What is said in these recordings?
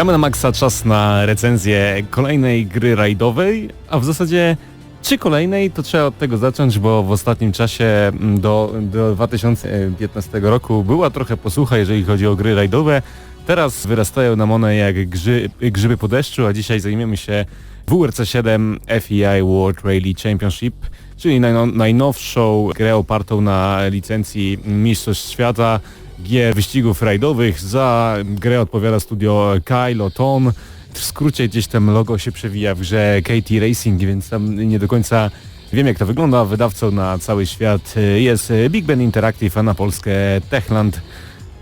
Gramy na maksa czas na recenzję kolejnej gry rajdowej, a w zasadzie czy kolejnej, to trzeba od tego zacząć, bo w ostatnim czasie mm, do, do 2015 roku była trochę posłucha, jeżeli chodzi o gry rajdowe. Teraz wyrastają nam one jak grzy, grzyby po deszczu, a dzisiaj zajmiemy się WRC 7 FEI World Rally Championship, czyli najno, najnowszą grę opartą na licencji Mistrzostw Świata gier wyścigów rajdowych. Za grę odpowiada studio Kylo Ton. W skrócie gdzieś tam logo się przewija w grze KT Racing, więc tam nie do końca wiem jak to wygląda. Wydawcą na cały świat jest Big Ben Interactive, a na Polskę Techland.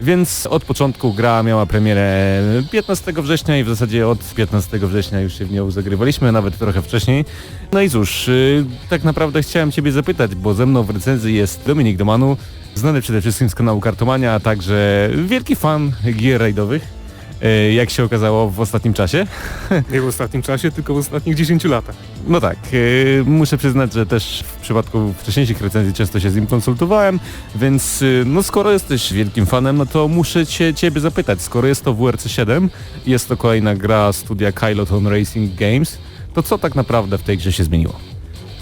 Więc od początku gra miała premierę 15 września i w zasadzie od 15 września już się w nią zagrywaliśmy, nawet trochę wcześniej. No i cóż, yy, tak naprawdę chciałem Ciebie zapytać, bo ze mną w recenzji jest Dominik Domanu, znany przede wszystkim z kanału Kartomania, a także wielki fan gier rajdowych. Yy, jak się okazało w ostatnim czasie. Nie w ostatnim czasie, tylko w ostatnich 10 latach. No tak, yy, muszę przyznać, że też w przypadku wcześniejszych recenzji często się z nim konsultowałem, więc yy, no skoro jesteś wielkim fanem, no to muszę cię, ciebie zapytać, skoro jest to WRC 7, jest to kolejna gra studia Kyloton Racing Games, to co tak naprawdę w tej grze się zmieniło?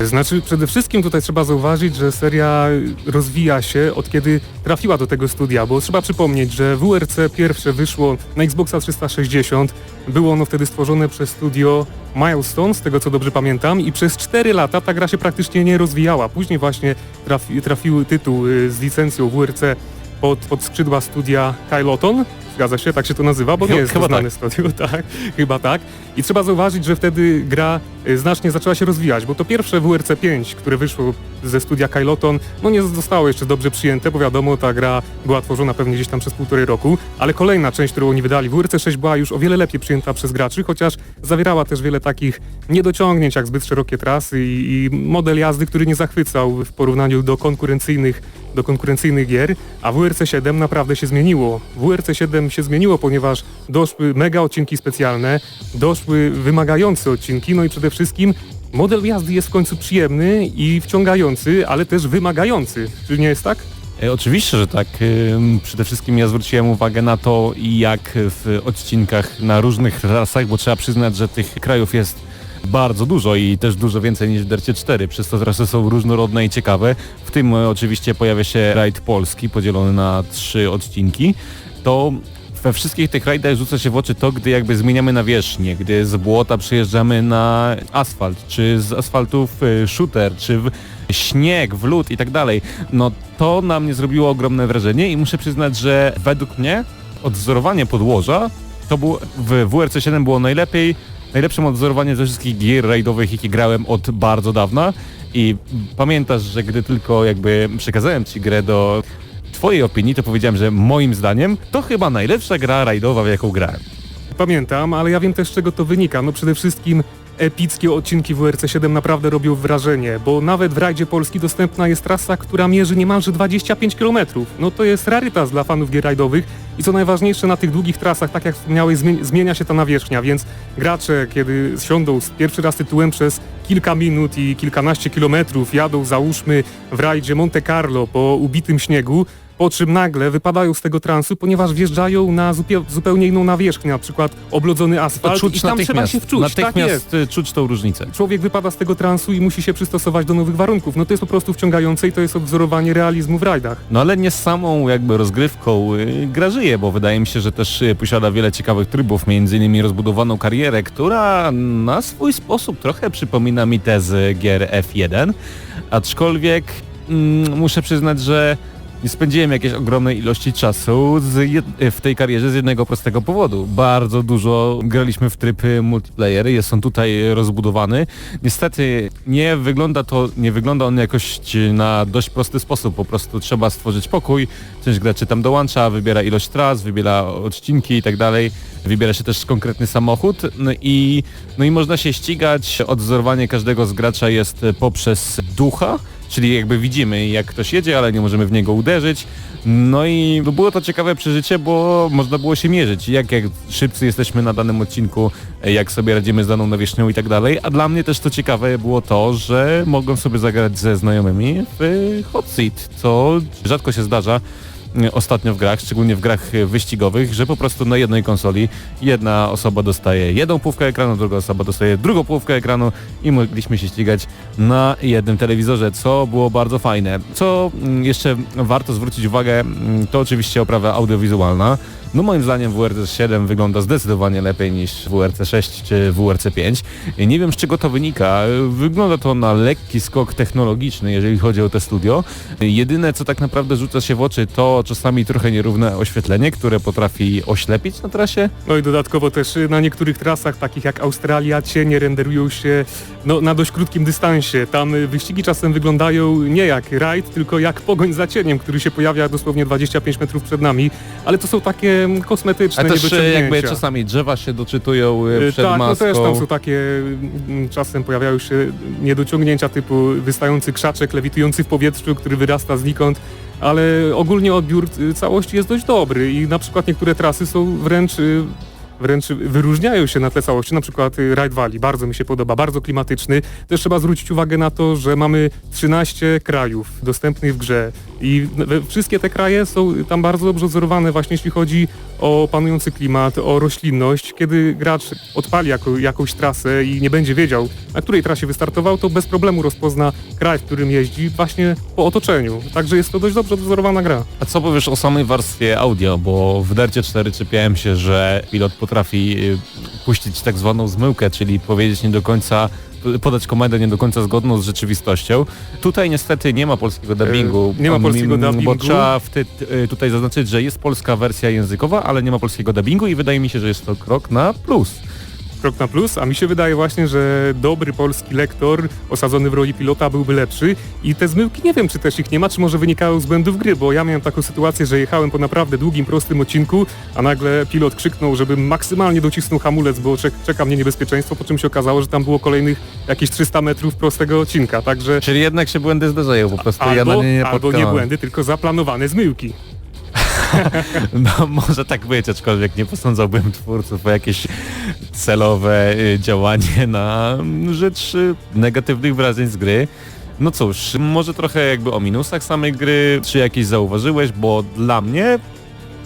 Znaczy przede wszystkim tutaj trzeba zauważyć, że seria rozwija się od kiedy trafiła do tego studia, bo trzeba przypomnieć, że WRC pierwsze wyszło na Xboxa 360, było ono wtedy stworzone przez studio Milestone, z tego co dobrze pamiętam i przez 4 lata ta gra się praktycznie nie rozwijała. Później właśnie trafi, trafił tytuł y, z licencją WRC pod, pod skrzydła studia Kyloton, zgadza się, tak się to nazywa, bo nie jest chyba to znane tak. studio, tak, chyba tak. I trzeba zauważyć, że wtedy gra znacznie zaczęła się rozwijać, bo to pierwsze WRC 5, które wyszło ze studia Kyloton, no nie zostało jeszcze dobrze przyjęte, bo wiadomo, ta gra była tworzona pewnie gdzieś tam przez półtorej roku, ale kolejna część, którą oni wydali, WRC 6 była już o wiele lepiej przyjęta przez graczy, chociaż zawierała też wiele takich niedociągnięć, jak zbyt szerokie trasy i, i model jazdy, który nie zachwycał w porównaniu do konkurencyjnych do konkurencyjnych gier, a WRC 7 naprawdę się zmieniło. WRC 7 się zmieniło, ponieważ doszły mega odcinki specjalne, doszły wymagające odcinki, no i przede wszystkim model jazdy jest w końcu przyjemny i wciągający, ale też wymagający. Czy nie jest tak? E, Oczywiście, że tak. Przede wszystkim ja zwróciłem uwagę na to, jak w odcinkach na różnych rasach, bo trzeba przyznać, że tych krajów jest bardzo dużo i też dużo więcej niż w Dercie 4, przez to trasy są różnorodne i ciekawe. W tym e, oczywiście pojawia się rajd polski podzielony na trzy odcinki. To we wszystkich tych rajdach rzuca się w oczy to, gdy jakby zmieniamy nawierzchnię, gdy z błota przyjeżdżamy na asfalt, czy z asfaltów y, shooter, czy w śnieg, w lód i tak dalej. No to na mnie zrobiło ogromne wrażenie i muszę przyznać, że według mnie odzorowanie podłoża to było, w WRC 7 było najlepiej, najlepszym odzorowaniem ze wszystkich gier rajdowych, jakie grałem od bardzo dawna i pamiętasz, że gdy tylko jakby przekazałem ci grę do twojej opinii, to powiedziałem, że moim zdaniem to chyba najlepsza gra rajdowa, w jaką grałem. Pamiętam, ale ja wiem też z czego to wynika. No przede wszystkim epickie odcinki WRC 7 naprawdę robią wrażenie, bo nawet w rajdzie Polski dostępna jest trasa, która mierzy niemalże 25 km. No to jest rarytas dla fanów gier rajdowych i co najważniejsze na tych długich trasach, tak jak wspomniałeś, zmie- zmienia się ta nawierzchnia, więc gracze, kiedy siądą pierwszy raz tytułem przez kilka minut i kilkanaście kilometrów, jadą załóżmy w rajdzie Monte Carlo po ubitym śniegu, po czym nagle wypadają z tego transu, ponieważ wjeżdżają na zupełnie inną nawierzchnię, na przykład oblodzony asfalt czuć i tam trzeba się wczuć. Tak jest. natychmiast y, czuć tą różnicę. Człowiek wypada z tego transu i musi się przystosować do nowych warunków. No to jest po prostu wciągające i to jest odwzorowanie realizmu w rajdach. No ale nie z samą jakby rozgrywką y, gra żyje, bo wydaje mi się, że też y, posiada wiele ciekawych trybów, między innymi rozbudowaną karierę, która na swój sposób trochę przypomina mi te z gier F1, aczkolwiek mm, muszę przyznać, że nie spędziłem jakiejś ogromnej ilości czasu w tej karierze z jednego prostego powodu. Bardzo dużo graliśmy w tryb multiplayer, jest on tutaj rozbudowany. Niestety nie wygląda to, nie wygląda on jakoś na dość prosty sposób. Po prostu trzeba stworzyć pokój, część graczy tam dołącza, wybiera ilość tras, wybiera odcinki i tak dalej. Wybiera się też konkretny samochód no i, no i można się ścigać. Odzorowanie każdego z gracza jest poprzez ducha, czyli jakby widzimy jak ktoś jedzie, ale nie możemy w niego uderzyć. No i było to ciekawe przeżycie, bo można było się mierzyć, jak, jak szybcy jesteśmy na danym odcinku, jak sobie radzimy z daną nawierzchnią i tak dalej. A dla mnie też to ciekawe było to, że mogłem sobie zagrać ze znajomymi w hot seat, co rzadko się zdarza. Ostatnio w grach, szczególnie w grach y, wyścigowych, że po prostu na jednej konsoli jedna osoba dostaje jedną półkę ekranu, druga osoba dostaje drugą półkę ekranu i mogliśmy się ścigać na jednym telewizorze, co było bardzo fajne. Co mm, jeszcze warto zwrócić uwagę, mm, to oczywiście oprawa audiowizualna. No moim zdaniem WRC 7 wygląda zdecydowanie lepiej niż WRC 6 czy WRC 5. Nie wiem z czego to wynika. Wygląda to na lekki skok technologiczny, jeżeli chodzi o te studio. Jedyne co tak naprawdę rzuca się w oczy to czasami trochę nierówne oświetlenie, które potrafi oślepić na trasie. No i dodatkowo też y, na niektórych trasach, takich jak Australia, cienie renderują się no, na dość krótkim dystansie. Tam y, wyścigi czasem wyglądają nie jak rajd, tylko jak pogoń za cieniem, który się pojawia dosłownie 25 metrów przed nami. Ale to są takie kosmetyczne A też e, jakby czasami drzewa się doczytują y, Y, przed tak, maską. no też tam są takie, mm, czasem pojawiają się niedociągnięcia typu wystający krzaczek lewitujący w powietrzu, który wyrasta znikąd, ale ogólnie odbiór y, całości jest dość dobry i na przykład niektóre trasy są wręcz y, wręcz wyróżniają się na tle całości, na przykład y, Ride Valley, bardzo mi się podoba, bardzo klimatyczny. Też trzeba zwrócić uwagę na to, że mamy 13 krajów dostępnych w grze i wszystkie te kraje są tam bardzo dobrze wzorowane właśnie jeśli chodzi o panujący klimat, o roślinność. Kiedy gracz odpali jako, jakąś trasę i nie będzie wiedział, na której trasie wystartował, to bez problemu rozpozna kraj, w którym jeździ właśnie po otoczeniu. Także jest to dość dobrze wzorowana gra. A co powiesz o samej warstwie audio, bo w Dercie 4 czepiałem się, że pilot potrafi y, puścić tak zwaną zmyłkę, czyli powiedzieć nie do końca, podać komendę nie do końca zgodną z rzeczywistością. Tutaj niestety nie ma polskiego dubbingu. nie ma polskiego Mm, dubbingu. Bo trzeba w ty, y, tutaj zaznaczyć, że jest polska wersja językowa, ale nie ma polskiego dubbingu i wydaje mi się, że jest to krok na plus. Krok na plus, a mi się wydaje właśnie, że dobry polski lektor osadzony w roli pilota byłby lepszy. I te zmyłki nie wiem, czy też ich nie ma, czy może wynikają z błędów gry, bo ja miałem taką sytuację, że jechałem po naprawdę długim, prostym odcinku, a nagle pilot krzyknął, żebym maksymalnie docisnął hamulec, bo czek czeka mnie niebezpieczeństwo, po czym się okazało, że tam było kolejnych jakieś 300 metrów prostego odcinka, także Czyli jednak się błędy zdarzają, po prostu ja na albo, nie nie albo nie błędy, tylko zaplanowane zmyłki. No może tak być, aczkolwiek nie posądzałbym twórców o jakieś celowe y, działanie na rzecz y, negatywnych wrażeń z gry. No cóż, może trochę jakby o minusach samej gry, czy jakieś zauważyłeś, bo dla mnie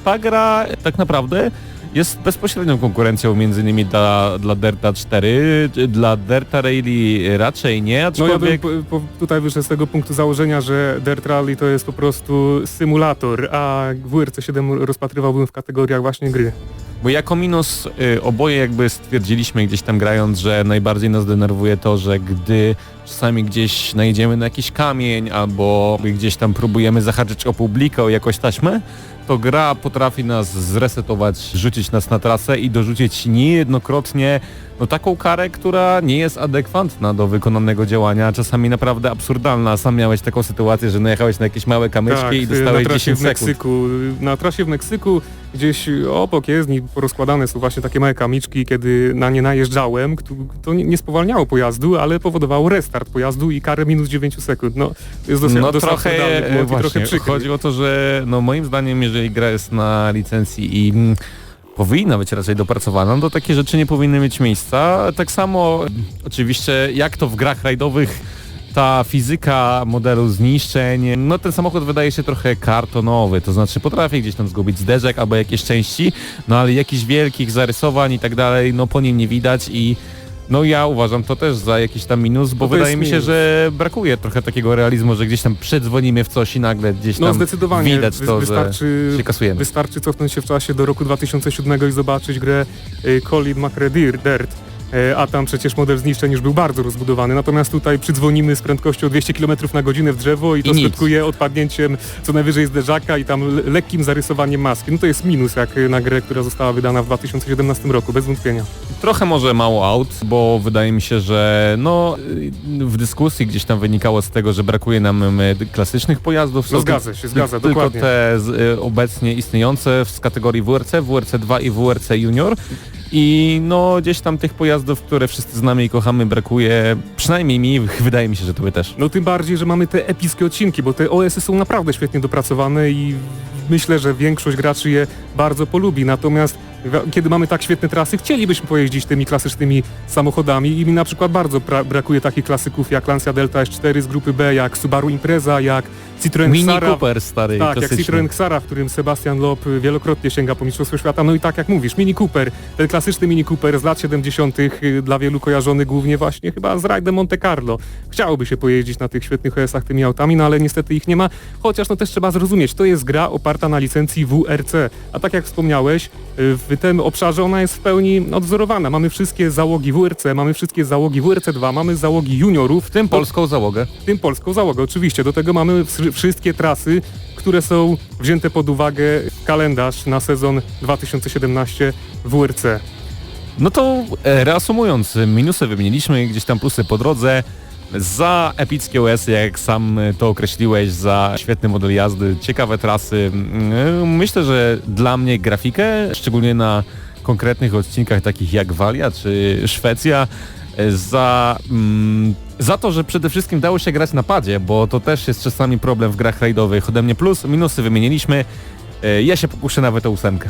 ta gra tak naprawdę jest bezpośrednią konkurencją między innymi dla, dla Derta 4, czy dla Derta Rally raczej nie, No ja bym aczkolwiek... po, po, tutaj wyszedł z tego punktu założenia, że Dirt Rally to jest po prostu symulator, a WRC 7 rozpatrywałbym w kategoriach właśnie gry. Bo jako minus y, oboje jakby stwierdziliśmy gdzieś tam grając, że najbardziej nas denerwuje to, że gdy czasami gdzieś najedziemy na jakiś kamień albo gdzieś tam próbujemy zahaczyć o publikę, o jakąś taśmę, to gra potrafi nas zresetować, rzucić nas na trasę i dorzucić niejednokrotnie no, taką karę, która nie jest adekwatna do wykonanego działania, czasami naprawdę absurdalna. Sam miałeś taką sytuację, że najechałeś na jakieś małe kamyczki i Tak, na dostałeś trasie 10 w sekund. Meksyku. Na trasie w Meksyku gdzieś obok jezdni porozkładane są właśnie takie małe kamiczki, kiedy na nie najeżdżałem, to, nie spowalniało pojazdu, ale powodowało restart pojazdu i karę minus 9 sekund. No, jest dosyć, No dosyć trochę, e, właśnie, trochę przykry. chodzi o to, że no moim zdaniem, jeżeli gra jest na licencji i mm, powinna być raczej dopracowana, no to takie rzeczy nie powinny mieć miejsca. Tak samo oczywiście jak to w grach rajdowych ta fizyka modelu zniszczeń, no ten samochód wydaje się trochę kartonowy, to znaczy potrafi gdzieś tam zgubić zderzek albo jakieś części, no ale jakichś wielkich zarysowań i tak dalej, no po nim nie widać i no ja uważam to też za jakiś tam minus, bo No wydaje mi się, minus. że brakuje trochę takiego realizmu, że gdzieś tam przedzwonimy w coś i nagle gdzieś No tam zdecydowanie widać wy- to, wystarczy, że się kasujemy. Wystarczy cofnąć się w czasie do roku 2007 i zobaczyć grę y, Colin McRae Dirt. E, A tam przecież model zniszczeń już był bardzo rozbudowany, natomiast tutaj przydzwonimy z prędkością 200 km na godzinę w drzewo i to I skutkuje odpadnięciem co najwyżej zderzaka i tam le- lekkim zarysowaniem maski. No to jest minus jak y, na grę, która została wydana w 2017 roku, bez wątpienia. Trochę może mało aut, bo wydaje mi się, że no y, w dyskusji gdzieś tam wynikało z tego, że brakuje nam y, klasycznych pojazdów. No zgadza się, zgadza, tylko dokładnie. te z, y, obecnie istniejące z kategorii WRC, WRC 2 i WRC Junior. I no gdzieś tam tych pojazdów, które wszyscy znamy i kochamy brakuje, przynajmniej mi, wydaje mi się, że tobie też. No tym bardziej, że mamy te epickie odcinki, bo te OS-y są naprawdę świetnie dopracowane i myślę, że większość graczy je bardzo polubi. Natomiast kiedy mamy tak świetne trasy, chcielibyśmy pojeździć tymi klasycznymi samochodami i mi na przykład bardzo brakuje takich klasyków jak Lancia Delta S4 z grupy B, jak Subaru Impreza, jak Citroen Mini Xara, Cooper stary, Tak, jak klasyczny. Citroen Xara, w którym Sebastian Loeb wielokrotnie sięga po Mistrzostwo Świata. No i tak jak mówisz, Mini Cooper, ten klasyczny Mini Cooper z lat 70. y, dla wielu kojarzony głównie właśnie chyba z rajdem Monte Carlo. Chciałoby się pojeździć na tych świetnych OS-ach tymi autami, no ale niestety ich nie ma. Chociaż no też trzeba zrozumieć, to jest gra oparta na licencji WRC. A tak jak wspomniałeś, y, w tym obszarze ona jest w pełni odwzorowana. Mamy wszystkie załogi WRC, mamy wszystkie załogi WRC2, mamy załogi juniorów, W tym polską załogę. w tym polską załogę oczywiście. Do tego mamy wszystkie trasy, które są wzięte pod uwagę kalendarz na sezon 2017 WRC. No to e, reasumując, minusy wymieniliśmy, gdzieś tam plusy po drodze. Za epickie OS, jak sam to określiłeś, za świetny model jazdy, ciekawe trasy. Mm, Myślę, że dla mnie grafikę, szczególnie na konkretnych odcinkach takich jak Walia czy Szwecja, za, mm, za to, że przede wszystkim dało się grać na padzie, bo to też jest czasami problem w grach rajdowych. Ode mnie plus, minusy wymieniliśmy. E, Ja się pokuszę nawet o ósemkę.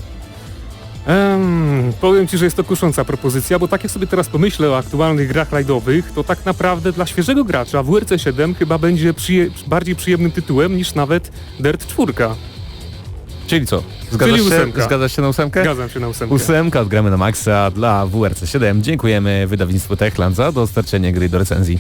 Em, powiem Ci, że jest to kusząca propozycja, bo tak jak sobie teraz pomyślę o aktualnych grach rajdowych, to tak naprawdę dla świeżego gracza WRC 7 chyba będzie przyje- bardziej przyjemnym tytułem niż nawet Dirt 4. Czyli co? Zgadzasz Czyli się, ósemka. zgadzasz się na ósemkę? Zgadzam się na ósemkę. Ósemka odgramy na maksa dla WRC 7. Dziękujemy wydawnictwu Techland za dostarczenie gry do recenzji.